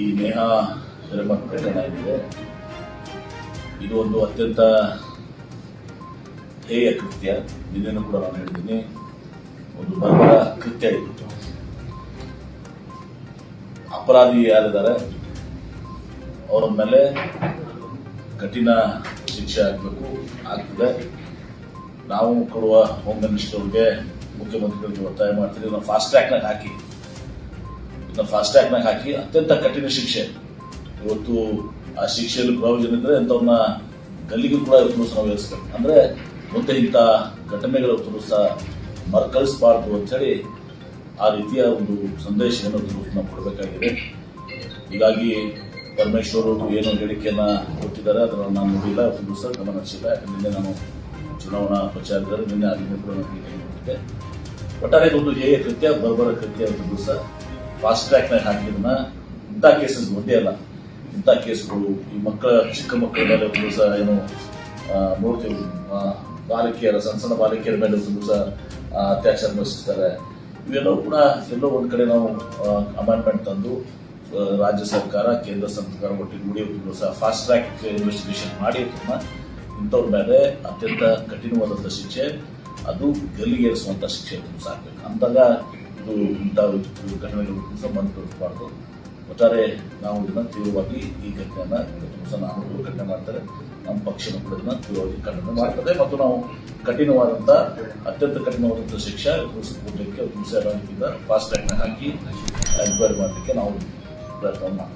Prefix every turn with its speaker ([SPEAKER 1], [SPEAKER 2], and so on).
[SPEAKER 1] ಈ ನೇಹಾ ಹಿರೇಮಠ್ ಪ್ರಕರಣ ಏನಿದೆ ಇದು ಒಂದು ಅತ್ಯಂತ ಹೇಯ ಕೃತ್ಯ. ನಿನ್ನೆನೂ ಕೂಡ ನಾನು ಹೇಳಿದ್ದೀನಿ. ಒಂದು ಬರ್ಬರ ಕೃತ್ಯ ಇದು. ಅಪರಾಧಿ ಯಾರಿದ್ದಾರೆ? ಅವರ ಮೇಲೆ ಕಠಿಣ ಶಿಕ್ಷೆ ಆಗಬೇಕು, ಆಗ್ತದೆ. ನಾವು ಕೊಡುವ ಹೋಮ್ ಮಿನಿಸ್ಟರ್ಗೆ ಮುಖ್ಯಮಂತ್ರಿಗಳಿಗೆ ಒತ್ತಾಯ ಮಾಡ್ತೀವಿ. ನಾವು ಫಾಸ್ಟ್ ಟ್ರ್ಯಾಕ್ನಾಗ ಹಾಕಿ. ಫಾಸ್ಟ್ ಟ್ರ್ಯಾಕ್ನಾಗ ಹಾಕಿ ಅತ್ಯಂತ ಕಠಿಣ ಶಿಕ್ಷೆ. ಇವತ್ತು ಆ ಶಿಕ್ಷೆಯಲ್ಲಿ ಪ್ರಯೋಜನ ಇದ್ರೆ ಅಂಥವ್ರನ್ನ ಗಲ್ಲಿಗೂ ಕೂಡ ಇವತ್ತು ನಾವು ಏರಿಸ್ಬೇಕು ಅಂದ್ರೆ ಮುಂದೆ ಇಂಥ ಘಟನೆಗಳು ದಿವಸ ಮರುಕಳಿಸಬಾರ್ದು ಅಂತೇಳಿ ಆ ರೀತಿಯ ಒಂದು ಸಂದೇಶವನ್ನು ನಾವು ಕೊಡಬೇಕಾಗಿದೆ. ಹೀಗಾಗಿ ಪರಮೇಶ್ವರ್ ಅವರು ಏನು ಹೇಳಿಕೆಯನ್ನ ಕೊಟ್ಟಿದ್ದಾರೆ, ಅದನ್ನು ನಾನು ನೋಡಿಲ್ಲ ಒಂದು ಸಹ ಗಮನ ಹರಿಸಿಲ್ಲ. ನಿನ್ನೆ ನಾನು ಚುನಾವಣಾ ಪ್ರಚಾರದಲ್ಲಿ ನಿನ್ನೆ ಅಲ್ಲಿ ಕೂಡ ಒಟ್ಟಾರೆ ಒಂದು ಹೇಯ ಕೃತ್ಯ, ಬರ್ಬರ ಕೃತ್ಯ ಇವತ್ತು ದಿವಸ ಫಾಸ್ಟ್ ಟ್ರ್ಯಾಕ್ನಾಗ ಹಾಕಿದ್ದನ್ನ ಇಂಥ ಕೇಸಸ್ ಒಂದೇ ಅಲ್ಲ ಇಂಥ ಕೇಸ್ಗಳು, ಈ ಮಕ್ಕಳ, ಚಿಕ್ಕ ಮಕ್ಕಳ ಮೇಲೆ ಒಂದು ಸಹ ಏನು ನೋಡ್ತೀವಿ ಬಾಲಕಿಯರ, ಸಣ್ಣ ಸಣ್ಣ ಬಾಲಕಿಯರ ಮೇಲೆ ಒಂದು ಸಹ ಅತ್ಯಾಚಾರ ನಡೆಸ್ತಾರೆ. ಇವೆಲ್ಲವೂ ಕೂಡ ಎಲ್ಲೋ ಒಂದು ಕಡೆ ನಾವು ಅಮೆಂಡ್ಮೆಂಟ್ ತಂದು ರಾಜ್ಯ ಸರ್ಕಾರ, ಕೇಂದ್ರ ಸರ್ಕಾರ ಒಟ್ಟಿಗೂಡಿ ಒಂದು ಸಹ ಫಾಸ್ಟ್ ಟ್ರ್ಯಾಕ್ ಇನ್ವೆಸ್ಟಿಗೇಷನ್ ಮಾಡಿ ಇಂಥವ್ರ ಮೇಲೆ ಅತ್ಯಂತ ಕಠಿಣವಾದಂಥ ಶಿಕ್ಷೆ. ಅದು ಗಲ್ಲಿಗೇರಿಸುವಂಥ ಶಿಕ್ಷೆ ಸಾಕು ಅಂದಾಗ ಇದು ಇಂಥ ಘಟನೆಗಳು ಸಂಬಂಧ ಒಟ್ಟಾರೆ ನಾವು ಇದನ್ನು ತೀವ್ರವಾಗಿ ಈ ಘಟನೆಯನ್ನ ದಿವಸ ನಾವು ಘಟನೆ ಮಾಡ್ತಾರೆ. ನಮ್ಮ ಪಕ್ಷನ ಕೂಡ ಇದನ್ನು ತೀವ್ರವಾಗಿ ಖಂಡನೆ ಮಾಡ್ತದೆ ಮತ್ತು ನಾವು ಕಠಿಣವಾದಂಥ ಅತ್ಯಂತ ಕಠಿಣವಾದಂಥ ಶಿಕ್ಷೆ ಕೊಡಲಿಕ್ಕೆ ಹಿಂಸೆ ಫಾಸ್ಟ್ ಟ್ರ್ಯಾಕ್ನ ಹಾಕಿ ಎನ್ಕ್ವೈರಿ ಮಾಡಲಿಕ್ಕೆ ನಾವು ಪ್ರಯತ್ನ ಮಾಡ್ತೇವೆ.